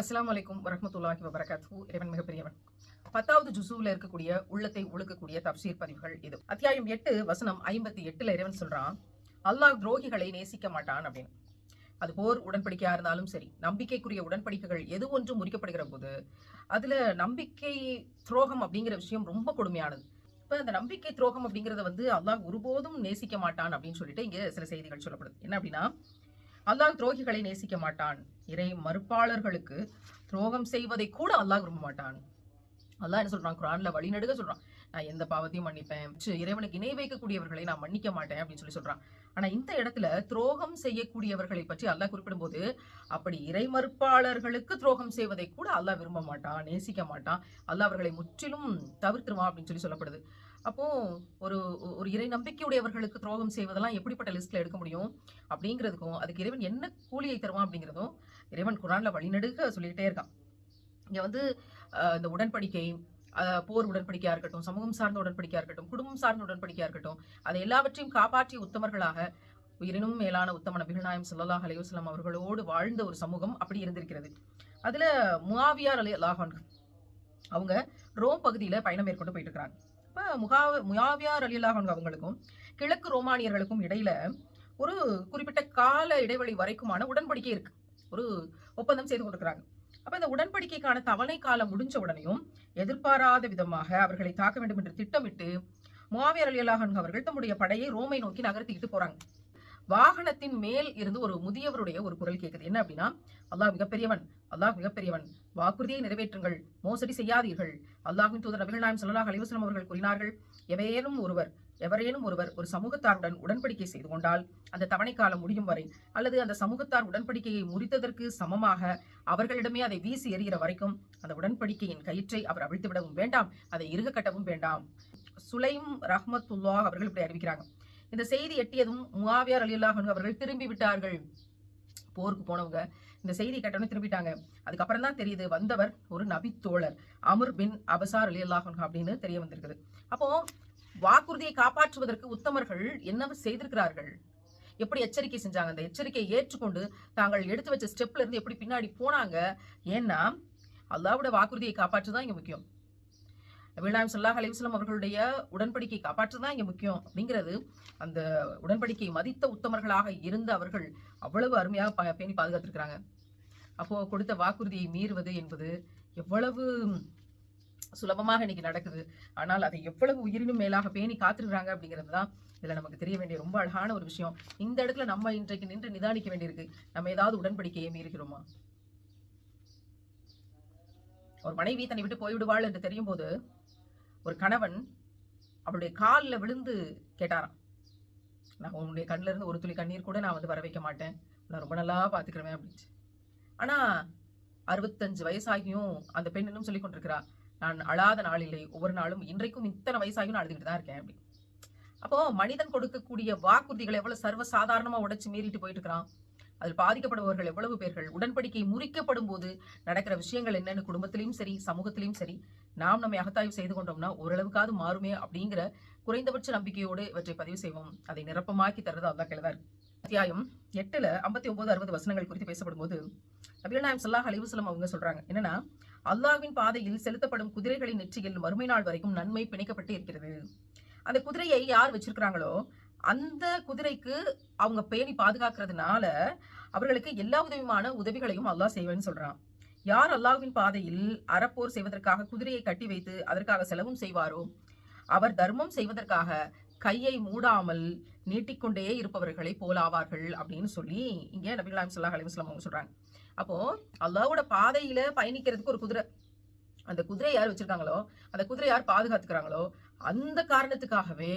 அஸ்லாம் வலைக்கும் வரமத்துல்லாஹி வபரகாத்து இறைவன் மிகப்பெரியவன். பத்தாவது ஜுசூவில் இருக்கக்கூடிய உள்ளத்தை ஒழுக்கக்கூடிய தப்சீர் பதிவுகள் இது. அத்தியாயம் எட்டு வசனம் ஐம்பத்தி எட்டுல இறைவன் சொல்றான் அல்லாஹ் துரோகிகளை நேசிக்க மாட்டான் அப்படின்னு. அது போர் உடன்படிக்கையா இருந்தாலும் சரி நம்பிக்கைக்குரிய உடன்படிக்கைகள் எது ஒன்றும் முறிக்கப்படுகிற போது அதுல நம்பிக்கை துரோகம் அப்படிங்கிற விஷயம் ரொம்ப கொடுமையானது. இப்ப அந்த நம்பிக்கை துரோகம் அப்படிங்கறத வந்து அல்லாஹ் ஒருபோதும் நேசிக்க மாட்டான் அப்படின்னு சொல்லிட்டு இங்க சில செய்திகள் சொல்லப்படுது. என்ன அப்படின்னா அல்லாஹ் துரோகிகளை நேசிக்க மாட்டான். இறை மறுப்பாளர்களுக்கு துரோகம் செய்வதை கூட அல்லாஹ் விரும்ப மாட்டான். அல்லாஹ் என்ன சொல்றான்? குரான்ல வழிநடுக சொல்றான். நான் எந்த பாவத்தையும் மன்னிப்பேன். இறைவனுக்கு இணை வைக்கக்கூடியவர்களை நான் மன்னிக்க மாட்டேன் அப்படின்னு சொல்லி சொல்றான். ஆனா இந்த இடத்துல துரோகம் செய்யக்கூடியவர்களை பற்றி அல்லாஹ் குறிப்பிடும்போது அப்படி இறை மறுப்பாளர்களுக்கு துரோகம் செய்வதை கூட அல்லாஹ் விரும்ப மாட்டான் நேசிக்க மாட்டான். அல்லாஹ் அவர்களை முற்றிலும் தவிர்த்துருவான் அப்படின்னு சொல்லி சொல்லப்படுது. அப்போ ஒரு ஒரு இறை நம்பிக்கையுடையவர்களுக்கு துரோகம் செய்வதெல்லாம் எப்படிப்பட்ட லிஸ்ட்ல எடுக்க முடியும்? அப்படிங்கிறதுக்கும் அதுக்கு இறைவன் என்ன கூலியை தருவான் அப்படிங்கிறதும் இறைவன் குரான்ல வழிநடுக்க சொல்லிக்கிட்டே இருக்கான். இங்க வந்து இந்த உடன்படிக்கை போர் உடன்படிக்கையா இருக்கட்டும் சமூகம் சார்ந்த உடன்படிக்கையா இருக்கட்டும் குடும்பம் சார்ந்த உடன்படிக்கையா இருக்கட்டும் அதை எல்லாவற்றையும் காப்பாற்றிய உத்தமர்களாக உயிரினும் மேலான உத்தம நபிகள் நாயம் ஸல்லல்லாஹு அலைஹி அவர்களோடு வாழ்ந்த ஒரு சமூகம் அப்படி இருந்திருக்கிறது. அதுல முவாவியார் அலி அல்லாஹான் அவங்க ரோம் பகுதியில பயணம் மேற்கொண்டு போயிட்டு இருக்கிறாங்க. அப்போ முகா முயாவியார் அலி அவங்களுக்கும் கிழக்கு ரோமானியர்களுக்கும் இடையில ஒரு குறிப்பிட்ட கால இடைவெளி வரைக்குமான உடன்படிக்கை இருக்கு. ஒரு ஒப்பந்தம் செய்து கொடுக்குறாங்க. அப்ப இந்த உடன்படிக்கைக்கான தவணை காலம் முடிஞ்ச உடனேயும் எதிர்பாராத விதமாக அவர்களை தாக்க வேண்டும் என்று திட்டமிட்டு முகாவியர் அலி அவர்கள் தம்முடைய படையை ரோமை நோக்கி நகர்த்திக்கிட்டு போறாங்க. வாகனத்தின் மேல் இருந்து ஒரு முதியவருடைய ஒரு குரல் கேட்குது என்ன அப்படின்னா அல்லாஹ் மிகப்பெரியவன் அல்லாஹ் மிகப்பெரியவன். வாக்குறுதியை நிறைவேற்றுங்கள். மோசடி செய்யாதீர்கள். அல்லாஹின் தூதர் நபிகள் நாயம் ஸல்லல்லாஹு அலைஹி அவர்கள் கூறினார்கள் எவையேனும் ஒருவர் எவரேனும் ஒருவர் ஒரு சமூகத்தாருடன் உடன்படிக்கை செய்து கொண்டால் அந்த தவணை காலம் முடியும் வரை அல்லது அந்த சமூகத்தார் உடன்படிக்கையை முறித்ததற்கு சமமாக அவர்களிடமே அதை வீசி எறிகிற வரைக்கும் அந்த உடன்படிக்கையின் கயிற்றை அவர் அவிழ்த்து விடவும் வேண்டாம் அதை இறுக கட்டவும் வேண்டாம். சுலைம் ரஹ்மத்துல்லா அவர்கள் இப்படி அறிவிக்கிறாங்க. இந்த செய்தி எட்டியதும் முவாவியார் அலியுல்லாஹ் அவர்கள் திரும்பி விட்டார்கள். போருக்கு போனவங்க இந்த செய்தி கேட்டோன்னு திரும்பிட்டாங்க. அதுக்கப்புறம் தான் தெரியுது வந்தவர் ஒரு நபித்தோழர் அமர் பின் அபசார் அலி அப்படின்னு தெரிய வந்திருக்குது. அப்போ வாக்குறுதியை காப்பாற்றுவதற்கு உத்தமர்கள் என்ன செய்திருக்கிறார்கள்? எப்படி எச்சரிக்கை செஞ்சாங்க? அந்த எச்சரிக்கையை ஏற்றுக்கொண்டு தாங்கள் எடுத்து வச்ச ஸ்டெப்ல இருந்து எப்படி பின்னாடி போனாங்க? ஏன்னா அல்லாவோட வாக்குறுதியை காப்பாற்றுதான் இங்க முக்கியம். நபிநாயம் சொல்லாஹ் அலிவஸ்லம் அவர்களுடைய உடன்படிக்கை காப்பாற்றுதான் இங்கே முக்கியம் அப்படிங்கிறது. அந்த உடன்படிக்கை மதித்த உத்தமர்களாக இருந்த அவர்கள் அவ்வளவு அருமையாக ப- பேணி பாதுகாத்திருக்கிறாங்க. அப்போ கொடுத்த வாக்குறுதியை மீறுவது என்பது எவ்வளவு சுலபமாக இன்னைக்கு நடக்குது. ஆனால் அதை எவ்வளவு உயிரினும் மேலாக பேணி காத்திருக்கிறாங்க அப்படிங்கிறது தான் இதில் நமக்கு தெரிய வேண்டிய ரொம்ப அழகான ஒரு விஷயம். இந்த இடத்துல நம்ம இன்றைக்கு நின்று நிதானிக்க வேண்டியிருக்கு. நம்ம ஏதாவது உடன்படிக்கையை மீறுகிறோமா? ஒரு மனைவி தன்னை விட்டு போய்விடுவாள் என்று தெரியும் போது ஒரு கணவன் அவளுடைய காலில் விழுந்து கேட்டாராம். நான் உன்னுடைய கண்ணில் இருந்து ஒரு துளி கண்ணீர் கூட நான் வந்து வர வைக்க மாட்டேன். நான் ரொம்ப நல்லா பார்த்துக்கிறவேன் அப்படின்ட்டு ஆனால் அறுபத்தஞ்சு வயசாகியும் அந்த பெண் இன்னும் சொல்லி கொண்டிருக்கிறா நான் அழாத நாள் இல்லை. ஒவ்வொரு நாளும் இன்றைக்கும் இத்தனை வயசாகியும் நான் அழுதுகிட்டு தான் இருக்கேன். அப்படி அப்போ மனிதன் கொடுக்கக்கூடிய வாக்குறுதிகளை எவ்வளவு சர்வ சாதாரணமாக உடைச்சு மீறிட்டு போயிட்டு இருக்கிறான். அதில் பாதிக்கப்படுபவர்கள் எவ்வளவு பேர்கள் உடன்படிக்கை முறிக்கப்படும் போது நடக்கிற விஷயங்கள் என்னென்னு குடும்பத்திலையும் சரி சமூகத்திலையும் சரி நாம் நம்மை அகத்தாய்வு செய்து கொண்டோம்னா ஓரளவுக்காவது மாறுமே அப்படிங்கிற குறைந்தபட்ச நம்பிக்கையோடு இவற்றை பதிவு செய்வோம். அதை நிரப்பமாக்கி தருவது அல்லா கிழவர் அத்தியாயம் எட்டுல ஐம்பத்தி ஒன்பது அறுபது வசனங்கள் குறித்து பேசப்படும் போது நபிகள் நாயம் சல்லாஹ் அலிவசலம் அவங்க சொல்றாங்க என்னன்னா அல்லாவின் பாதையில் செலுத்தப்படும் குதிரைகளின் நெற்றியில் மறுமை நாள் வரைக்கும் நன்மை பிணைக்கப்பட்டு இருக்கிறது. அந்த குதிரையை யார் வச்சிருக்கிறாங்களோ அந்த குதிரைக்கு அவங்க பேணி பாதுகாக்கிறதுனால அவர்களுக்கு எல்லா உதவியுமான உதவிகளையும் அல்லாஹ் செய்வேன்னு சொல்றான். யார் அல்லாஹ்வின் பாதையில் அறப்போர் செய்வதற்காக குதிரையை கட்டி வைத்து அதற்காக செலவும் செய்வாரோ? அவர் தர்மம் செய்வதற்காக கையை மூடாமல் நீட்டிக்கொண்டே இருப்பவர்களை போலாவார்கள் அப்படின்னு சொல்லி இங்கே நபிகளாம் சொல்லாஹ் அலிவஸ்லாம் அவங்க சொல்றாங்க. அப்போ அல்லாவோட பாதையில பயணிக்கிறதுக்கு ஒரு குதிரை. அந்த குதிரை யார் வச்சிருக்காங்களோ? அந்த குதிரை யார் பாதுகாத்துக்கிறாங்களோ? அந்த காரணத்துக்காகவே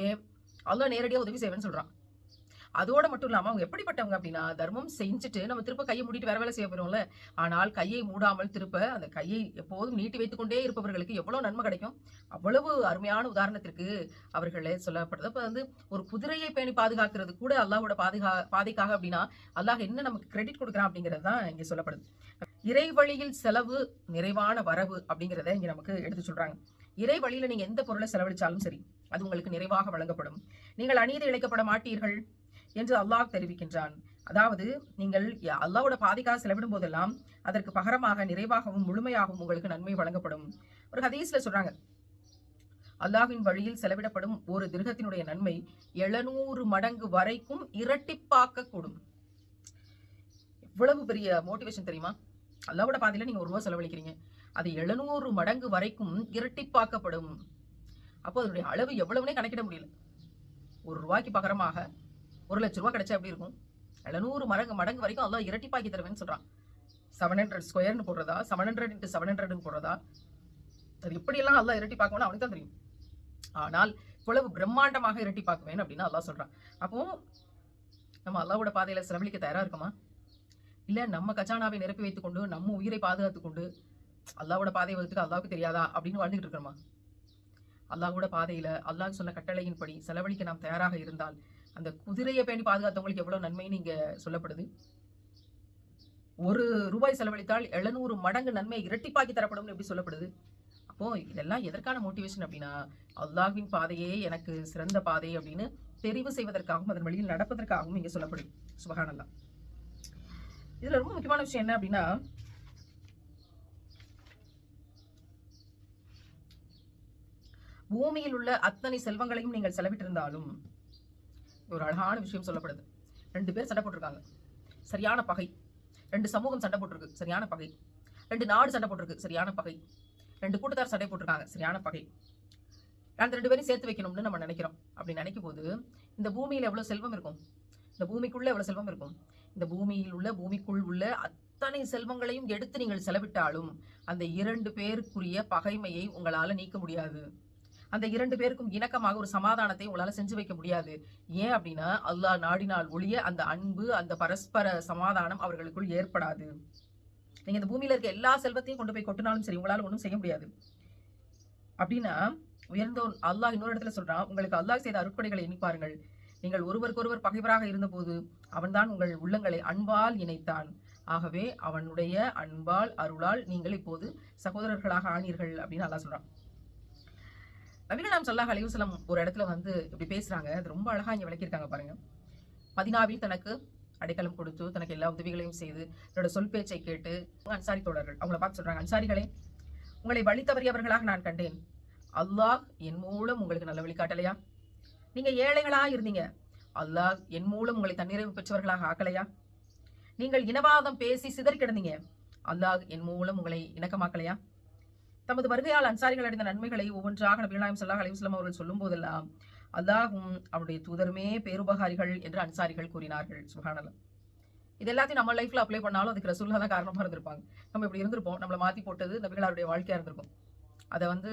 அல்லா நேரடியாக உதவி செய்வேன்னு சொல்றான். அதோட மட்டும் இல்லாம அவங்க எப்படிப்பட்டவங்க அப்படின்னா தர்மம் செஞ்சுட்டு நம்ம திருப்ப கையை மூடிட்டு வேற வேலை செய்ய போகிறோம்ல ஆனால் கையை மூடாமல் திருப்ப அந்த கையை எப்போதும் நீட்டி வைத்துக்கொண்டே இருப்பவர்களுக்கு எவ்வளவு நன்மை கிடைக்கும்? அவ்வளவு அருமையான உதாரணத்திற்கு அவர்களே சொல்லப்படுது. அப்ப வந்து ஒரு குதிரையை பேணி பாதுகாக்கிறது கூட அல்லாஹோட பாதுகா பாதைக்காக அப்படின்னா அல்லாஹ் என்ன நமக்கு கிரெடிட் கொடுக்குறான் அப்படிங்கிறது தான் இங்க சொல்லப்படுது. இறை வழியில் செலவு நிறைவான வரவு அப்படிங்கிறத இங்க நமக்கு எடுத்து சொல்றாங்க. இறை வழியில நீங்க எந்த பொருளை செலவழிச்சாலும் சரி அது உங்களுக்கு நிறைவாக வழங்கப்படும். நீங்கள் அநீதி இழைக்கப்பட மாட்டீர்கள் என்று அல்லாஹ் தெரிவிக்கின்றான். அதாவது நீங்கள் அல்லாவோட பாதிக்காக செலவிடும் போதெல்லாம் அதற்கு பகரமாக நிறைவாகவும் முழுமையாகவும் உங்களுக்கு நன்மை வழங்கப்படும். ஒரு ஹதீஸ்ல சொல்றாங்க. அல்லாஹ்வின் வழியில் செலவிடப்படும் ஒரு திருகத்தினுடைய நன்மை எழுநூறு மடங்கு வரைக்கும் இரட்டிப்பாக்க கூடும் இவ்வளவு பெரிய மோட்டிவேஷன் தெரியுமா? அல்லாவோட பாதையில நீங்க ஒரு ரூபா செலவழிக்கிறீங்க. அது எழுநூறு மடங்கு வரைக்கும் இரட்டிப்பாக்கப்படும். அப்போ அதனுடைய அளவு எவ்வளவுனே கணக்கிட முடியல. ஒரு ரூபாய்க்கு பகரமாக ஒரு லட்ச ரூபாய் கிடைச்சா எப்படி இருக்கும்? எழுநூறு மடங்கு மடங்கு வரைக்கும் அல்லாஹ் இரட்டிப்பாக்கி தருவேன்னு சொல்றான். செவன் ஹண்ட்ரட் ஸ்கொயர்னு போடுறதா? செவன் ஹண்ட்ரட் இன்ட்டு செவன் ஹண்ட்ரட்னு போடுறதா? அது எப்படியெல்லாம் அல்லா இரட்டி பார்க்கணும்னு அவனுக்கு தான் தெரியும். ஆனால் இவ்வளவு பிரம்மாண்டமாக இரட்டி பார்க்குவேன் அப்படின்னு அல்லாஹ் சொல்றான். அப்போ நம்ம அல்லாவோட பாதையில செலவழிக்க தயாரா இருக்குமா? இல்ல நம்ம கஜானாவை நிரப்பி வைத்துக் கொண்டு நம்ம உயிரை பாதுகாத்துக் கொண்டு அல்லாஹ்வோட பாதை வகுத்துக்கு அல்லாவுக்கு தெரியாதா அப்படின்னு வாழ்ந்துட்டு இருக்கிறோமா? அல்லாஹோட பாதையில் அல்லாஹ் சொன்ன கட்டளையின்படி செலவழிக்க நாம் தயாராக இருந்தால் அந்த குதிரையை பேணி பாதுகாத்தவங்களுக்கு எவ்வளோ நன்மைன்னு இங்கே சொல்லப்படுது. ஒரு ரூபாய் செலவழித்தால் எழுநூறு மடங்கு நன்மை இரட்டிப்பாக்கி தரப்படும் எப்படி சொல்லப்படுது? அப்போ இதெல்லாம் எதற்கான மோட்டிவேஷன் அப்படின்னா அல்லாஹ்வின் பாதையே எனக்கு சிறந்த பாதை அப்படின்னு தெரிவு செய்வதற்காகவும் அதன் வழியில் நடப்பதற்காகவும் இங்கே சொல்லப்படுது. சுபஹானல்லாஹ் இதில் ரொம்ப முக்கியமான விஷயம் என்ன அப்படின்னா பூமியில் உள்ள அத்தனை செல்வங்களையும் நீங்கள் செலவிட்டிருந்தாலும் ஒரு அழகான விஷயம் சொல்லப்படுது. ரெண்டு பேர் சண்டை போட்டிருக்காங்க. சரியான பகை. ரெண்டு சமூகம் சண்டை போட்டிருக்கு. சரியான பகை. ரெண்டு நாடு சண்டை போட்டிருக்கு. சரியான பகை. ரெண்டு கூட்டத்தார் சண்டை போட்டிருக்காங்க. சரியான பகை. அந்த ரெண்டு பேரும் சேர்த்து வைக்கணும்னு நம்ம நினைக்கிறோம். அப்படி நினைக்கும் போது இந்த பூமியில் எவ்வளவு செல்வம் இருக்கும்? இந்த பூமிக்குள்ள எவ்வளவு செல்வம் இருக்கும்? இந்த பூமியில் உள்ள பூமிக்குள் உள்ள அத்தனை செல்வங்களையும் எடுத்து நீங்கள் செலவிட்டாலும் அந்த இரண்டு பேருக்குரிய பகைமையை உங்களால நீக்க முடியாது. அந்த இரண்டு பேருக்கும் இணக்கமாக ஒரு சமாதானத்தை உங்களால செஞ்சு வைக்க முடியாது. ஏன் அப்படின்னா அல்லாஹ் நாடினால் ஒழிய அந்த அன்பு அந்த பரஸ்பர சமாதானம் அவர்களுக்குள் ஏற்படாது. நீங்க இந்த பூமியில இருக்க எல்லா செல்வத்தையும் கொண்டு போய் கொட்டினாலும் சரி உங்களால ஒன்றும் செய்ய முடியாது. அப்படின்னா உயர்ந்தோர் அல்லாஹ் இன்னொரு இடத்துல சொல்றான் உங்களுக்கு அல்லாஹ் செய்த அருட்கொடைகளை எண்ணிப்பாருங்கள் நீங்கள் ஒருவருக்கொருவர் பகைவராக இருந்தபோது அவன்தான் உங்கள் உள்ளங்களை அன்பால் இணைத்தான். ஆகவே அவனுடைய அன்பால் அருளால் நீங்கள் இப்போது சகோதரர்களாக ஆனீர்கள் அப்படின்னு அல்லாஹ் சொல்றான். நபிகள் சல்லாஹ் சொல்லாஹ் ஒரு இடத்துல வந்து இப்படி பேசுறாங்க. அது ரொம்ப அழகா இங்க விளக்கியிருக்காங்க பாருங்க. மதினாவில் தனக்கு அடைக்கலம் கொடுத்து தனக்கு எல்லா உதவிகளையும் செய்து தன்னோட சொல் பேச்சை கேட்டு அன்சாரி தோழர்கள் அவங்கள பார்த்து சொல்றாங்க அன்சாரிகளே உங்களை வழி தவறியவர்களாக நான் கண்டேன். அல்லாஹ் என் மூலம் உங்களுக்கு நல்ல வழிகாட்டலையா? நீங்க ஏழைகளா இருந்தீங்க. அல்லாஹ் என் மூலம் உங்களை தன்னிறைவு பெற்றவர்களாக ஆக்கலையா? நீங்கள் இனவாதம் பேசி சிதறி கிடந்தீங்க. அல்லாஹ் என் மூலம் உங்களை இணக்கமாக்கலையா? தமது வருகையால் அன்சாரிகள் அடைந்த நன்மைகளை ஒவ்வொன்றாக நபிகளாயம் சல்லாஹ் அலிவஸ்லாம் அவர்கள் சொல்லும் போதெல்லாம் அல்லாஹும் அவருடைய தூதருமே பேருபகாரிகள் என்று அன்சாரிகள் கூறினார்கள். சுபஹானல்லாஹ். இது எல்லாத்தையும் நம்ம லைஃப்ல அப்ளை பண்ணாலும் அதுக்கு ரசூல்லா தான் காரணமா இருந்திருப்பாங்க. நம்ம இப்படி இருந்திருப்போம். நம்மளை மாத்தி போட்டது நபிகளாருடைய வாழ்க்கையா இருந்திருக்கும். அதை வந்து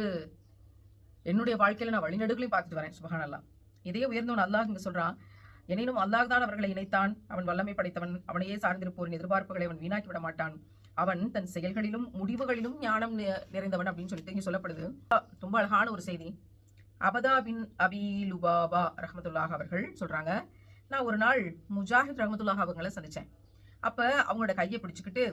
என்னுடைய வாழ்க்கையில நான் வழிநடுகளையும் பார்த்துட்டு வரேன். சுபஹானல்லாஹ். இதையே உயர்ந்தவன் அல்லாஹ் இங்கே சொல்றான் எனினும் அல்லாஹ் தான் அவர்களை இணைத்தான். அவன் வல்லமை படைத்தவன். அவனையே சார்ந்திருப்போரின் எதிர்பார்ப்புகளை அவன் வீணாக்கி விட மாட்டான். அவன் தன் செயல்களிலும் முடிவுகளிலும் ஞானம் நிறைந்தவன் அப்படின்னு சொல்லிட்டு சொல்லப்படுது. ரொம்ப அழகான ஒரு செய்தி. அபதா பின் அபி ரஹமத்துல்லாஹ் அவர்கள் சொல்றாங்க நான் ஒரு நாள் முஜாஹித் ரஹமத்துல்லாஹ் அவங்களை சந்திச்சேன். அப்ப அவங்களோட கையை பிடிச்சுக்கிட்டு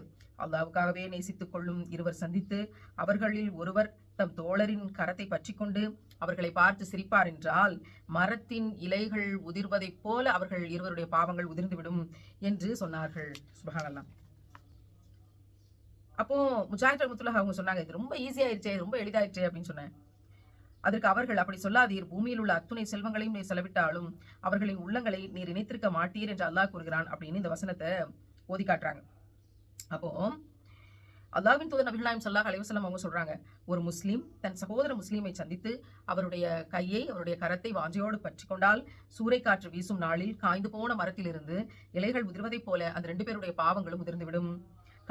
அல்லாவுக்காகவே நேசித்துக் கொள்ளும் இருவர் சந்தித்து அவர்களில் ஒருவர் தம் தோழரின் கரத்தை பற்றி கொண்டு அவர்களை பார்த்து சிரிப்பார் என்றால் மரத்தின் இலைகள் உதிர்வதைப் போல அவர்கள் இருவருடைய பாவங்கள் உதிர்ந்துவிடும் என்று சொன்னார்கள். சுபஹானல்லாஹ். அப்போ முஜாஹித் ரஹமத்துல்லாஹ் அவங்க சொன்னாங்க இது ரொம்ப ஈஸியாயிருச்சே ரொம்ப எளிதாயிருச்சே அப்படின்னு சொன்னேன். அதற்கு அவர்கள் அப்படி சொல்லாதீர் பூமியில் உள்ள அத்துணை செல்வங்களையும் நீர் செலவிட்டாலும் அவர்களின் உள்ளங்களை நீர் இணைத்திருக்க மாட்டீர் என்று அல்லாஹ் கூறுகிறான் அப்படின்னு இந்த வசனத்தை ஓதி காட்டுறாங்க. அப்போ அல்லாஹ்வின் தூதர் நபிகளாயம் சொல்லாஹ் அலைவசலம் அவங்க சொல்றாங்க ஒரு முஸ்லீம் தன் சகோதர முஸ்லீமை சந்தித்து அவருடைய கையை அவருடைய கரத்தை வாஞ்சையோடு பற்றி கொண்டால் சூறைக்காற்று வீசும் நாளில் காய்ந்து போன மரத்திலிருந்து இலைகள் உதிர்வதைப் போல அந்த ரெண்டு பேருடைய பாவங்களும் உதிர்ந்துவிடும்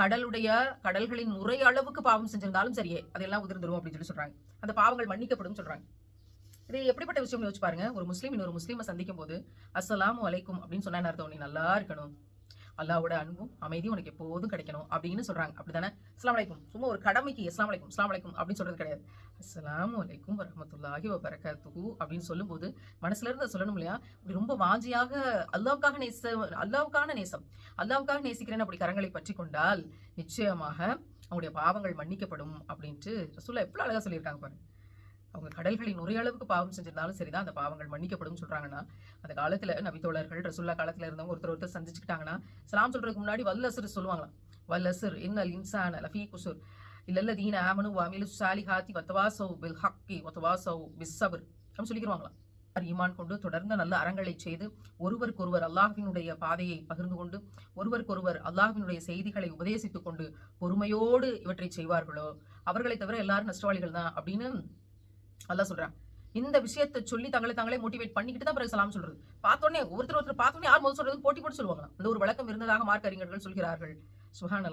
கடலுடைய கடல்களின் முறை அளவுக்கு பாவம் செஞ்சிருந்தாலும் சரியே அதெல்லாம் உதிர்ந்துரும் அப்படின்னு சொல்லி சொல்றாங்க. அந்த பாவங்கள் மன்னிக்கப்படும் சொல்றாங்க. இது எப்படிப்பட்ட விஷயம் யோசிச்சு பாருங்க. ஒரு முஸ்லீம் இன்னொரு முஸ்லீமை சந்திக்கும் போது அஸ்லாம் வலைக்கும் அப்படின்னு சொன்னா என்ன அர்த்தம்? நீ நல்லா இருக்கணும். அல்லாவோட அன்பும் அமைதியும் உனக்கு எப்போதும் கிடைக்கணும். அப்படின்னு சொல்றாங்க. அப்படிதானே இஸ்லாம் அலைக்கும். சும்மா ஒரு கடமைக்கு இஸ்லாம் அலைக்கும் இஸ்லாம் அலைக்கும் அப்படின்னு சொல்றது கிடையாது. அஸ்லாம் அலைக்கும் வரமத்துல்லாஹி வபரகாத்துஹு அப்படின்னு சொல்லும்போது மனசுல இருந்து அதை சொல்லணும் இல்லையா? இப்படி ரொம்ப வாஞ்சியாக அல்லாவுக்காக நேச அல்லாவுக்கான நேசம் அல்லாவுக்காக நேசிக்கிறேன் அப்படி கரங்களை பற்றி கொண்டால் நிச்சயமாக அவங்களுடைய பாவங்கள் மன்னிக்கப்படும் அப்படின்ட்டு சொல்ல எவ்வளோ அழகாக சொல்லியிருக்காங்க பாருங்க. அவங்க கடல்களின் அளவுக்கு பாவம் செஞ்சிருந்தாலும் சரிதான் அந்த பாவங்கள் மன்னிக்கப்படும் சொல்றாங்கன்னா அந்த காலத்துல நபித்தோழர்கள் ரசுல்லா காலத்துல இருந்தவங்க ஒருத்தர் ஒருத்தர் சந்திச்சுக்கிட்டாங்கன்னா சலாம் சொல்றதுக்கு முன்னாடி வல்லசர் சொல்லுவாங்களாம். வல்லசர் இன்னல் இன்சான் லஃபி குசுர் இல்லல்லதீன ஆமனு வாமிலு சாலிஹாத்தி வத்தவாசௌ பில் ஹக்கி வத்தவாசௌ பிஸ் சபர் அப்படின்னு சொல்லிக்கிறாங்களாம் ஈமான் கொண்டு தொடர்ந்து நல்ல அறங்களை செய்து ஒருவருக்கொருவர் அல்லாஹினுடைய பாதையை பகிர்ந்து கொண்டு ஒருவருக்கொருவர் அல்லாஹினுடைய செய்திகளை உபதேசித்துக் கொண்டு பொறுமையோடு இவற்றை செய்வார்களோ அவர்களை தவிர எல்லாரும் நஷ்டவாளிகள் தான் அப்படின்னு அதான் சொல்றான். இந்த விஷயத்தை சொல்லி தங்களை தாங்களே மோட்டிவேட் பண்ணிக்கிட்டு தான் பிறகு சலாம் சொல்றது. பார்த்தோன்னே ஒருத்தர் ஒருத்தர் பார்த்தோன்னே யார் முதல் சொல்றது போட்டி போட்டு சொல்லுவாங்க அந்த ஒரு வழக்கம் இருந்ததாக மார்க் அறிஞர்கள் சொல்கிறார்கள். சுஹான்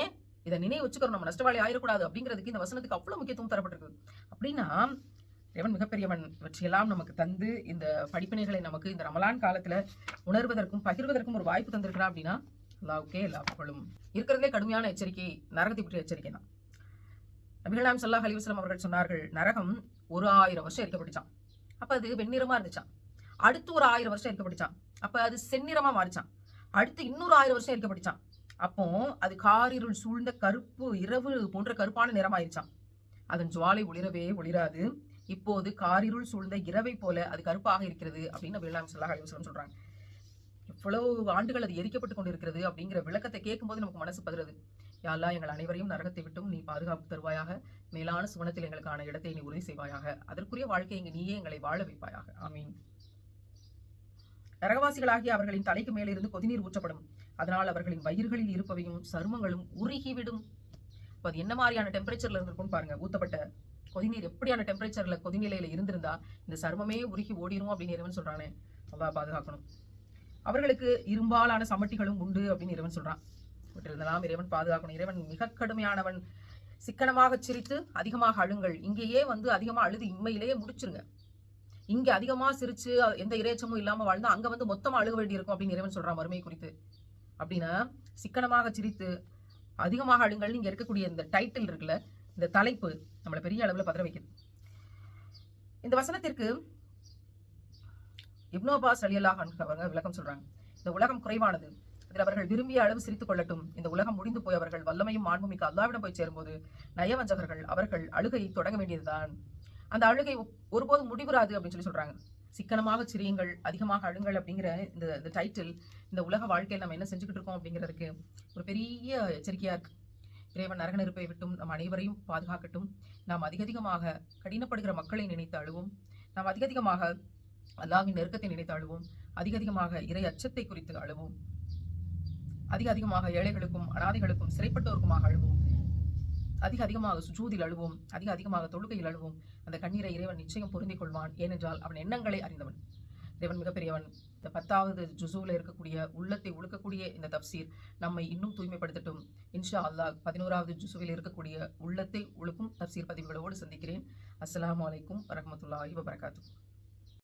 ஏன்? இதை நினைவு வச்சுக்கிறோம் நம்ம நஷ்டவாளி ஆயிடக்கூடாது அப்படிங்கிறதுக்கு இந்த வசனத்துக்கு அவ்வளவு முக்கியத்துவம் தரப்பட்டிருக்கு. அப்படின்னா இறைவன் மிகப்பெரியவன். இவற்றையெல்லாம் நமக்கு தந்து இந்த படிப்பினைகளை நமக்கு இந்த ரமலான் காலத்துல உணர்வதற்கும் பகிர்வதற்கும் ஒரு வாய்ப்பு தந்திருக்கிறான் அப்படின்னா அல்லாவுக்கே எல்லா புகழும். கடுமையான எச்சரிக்கை நரகத்தை பற்றிய எச்சரிக்கை தான் நபிகளாம் சல்லாஹ் அலிவஸ்லாம் அவர்கள் சொன்னார்கள் நரகம் ஒரு ஆயிரம் வருஷம் எரிக்கப்பட்டுச்சான் அப்ப அது வெண்ணிறமா இருந்துச்சான் அடுத்து ஒரு ஆயிரம் வருஷம் எரிக்கப்பட்டுச்சான் அப்ப அது செந்நிறமா மாறிச்சான் அடுத்து இன்னொரு ஆயிரம் வருஷம் எரிக்கப்பட்டுச்சான் அப்போ அது காரிருள் சூழ்ந்த கருப்பு இரவு போன்ற கருப்பான நிறமாயிருச்சான் அதன் ஜுவாலை ஒளிரவே ஒளிராது. இப்போது காரிருள் சூழ்ந்த இரவை போல அது கருப்பாக இருக்கிறது அப்படின்னு நபிகளாம் சல்லாஹ் அலிவஸ்லாம் சொல்றாங்க. எவ்வளவு ஆண்டுகள் அது எரிக்கப்பட்டு கொண்டிருக்கிறது அப்படிங்கிற விளக்கத்தை கேட்கும்போது நமக்கு மனசு பதறது. யாழ்லா எங்கள் அனைவரையும் நரகத்தை விட்டும் நீ பாதுகாப்பு தருவாயாக. மேலான சுவனத்தில் எங்களுக்கான இடத்தை நீ உறுதி செய்வாயாக. அதற்குரிய வாழ்க்கை இங்கு நீயே எங்களை வாழ வைப்பாயாக. ஆமீன். நரகவாசிகளாகிய அவர்களின் தலைக்கு மேலிருந்து கொதிநீர் ஊற்றப்படும். அதனால் அவர்களின் வயிறுகளில் இருப்பவையும் சருமங்களும் உருகிவிடும். இப்போ அது என்ன மாதிரியான டெம்பரேச்சர்ல இருந்திருக்கும் பாருங்க. ஊத்தப்பட்ட கொதிநீர் எப்படியான டெம்பரேச்சர்ல கொதிநிலையில இருந்திருந்தா இந்த சருமமே உருகி ஓடிடும் அப்படின்னு இறைவன் சொல்றானே. அவ்வளோ பாதுகாக்கணும். அவர்களுக்கு இரும்பாலான சமட்டிகளும் உண்டு அப்படின்னு இறைவன் சொல்றான். விட்டிருந்தலாம் இறைவன் பாதுகாக்கணும். இறைவன் மிக கடுமையானவன். சிக்கனமாக சிரித்து அதிகமாக அழுங்கள். இங்கேயே வந்து அதிகமாக அழுது இம்மையிலேயே முடிச்சிருங்க. இங்க அதிகமா சிரிச்சு எந்த இறைச்சமும் இல்லாம வாழ்ந்தா அங்க வந்து மொத்தமாக அழுக வேண்டியிருக்கும் அப்படின்னு இறைவன் சொல்கிறான் வறுமை குறித்து. அப்படின்னா சிக்கனமாக சிரித்து அதிகமாக அழுங்கள். இங்கே இருக்கக்கூடிய இந்த டைட்டில் இருக்குல்ல இந்த தலைப்பு நம்மளை பெரிய அளவுல பதற வைக்குது. இந்த வசனத்திற்கு இப்னோபா அப்பாஸ் அலியல்லாஹ் அவங்க விளக்கம் சொல்றாங்க. இந்த உலகம் குறைவானது. இதில் அவர்கள் விரும்பிய அளவு சிரித்துக் கொள்ளட்டும். இந்த உலகம் முடிந்து போய் அவர்கள் வல்லமையும் மாண்புமிக்க அல்லாவிடம் போய் சேரும்போது நயவஞ்சகர்கள் அவர்கள் அழுகையை தொடங்க வேண்டியதுதான். அந்த அழுகை ஒருபோதும் முடிவுறாது அப்படின்னு சொல்லி சொல்றாங்க. சிக்கனமாக சிரியுங்கள் அதிகமாக அழுங்கள் அப்படிங்கிற இந்த இந்த டைட்டில் இந்த உலக வாழ்க்கையில் நம்ம என்ன செஞ்சுக்கிட்டு இருக்கோம் அப்படிங்கிறதுக்கு ஒரு பெரிய எச்சரிக்கையா இருக்கு. இறைவன் நரக நெருப்பை விட்டும் நம் அனைவரையும் பாதுகாக்கட்டும். நாம் அதிகதிகமாக கடினப்படுகிற மக்களை நினைத்து அழுவோம். நாம் அதிகதிகமாக அல்லாவின் நெருக்கத்தை நினைத்து அழுவோம். அதிகதிகமாக இறை அச்சத்தை குறித்து அழுவோம். அதிக அதிகமாக ஏழைகளுக்கும் அனாதைகளுக்கும் சிறைப்பட்டோருக்குமாக அழுவோம். அதிக அதிகமாக சுஜூதில் அழுவோம். அதிக அதிகமாக தொழுகையில் அழுவோம். அந்த கண்ணீரை இறைவன் நிச்சயம் பொருந்திக் கொள்வான். ஏனென்றால் அவன் எண்ணங்களை அறிந்தவன். இறைவன் மிகப்பெரியவன். இந்த பத்தாவது ஜுசூவில் இருக்கக்கூடிய உள்ளத்தை உழுக்கக்கூடிய இந்த தப்சீர் நம்மை இன்னும் தூய்மைப்படுத்தட்டும். இன்ஷா அல்லாஹ் பதினோராவது ஜுசுவில் இருக்கக்கூடிய உள்ளத்தை உழுக்கும் தப்சீர் பதிவுகளோடு சந்திக்கிறேன். அஸ்லாம் அலைக்கும் வரமத்துல்லாஹி வபரகாத்துஹு.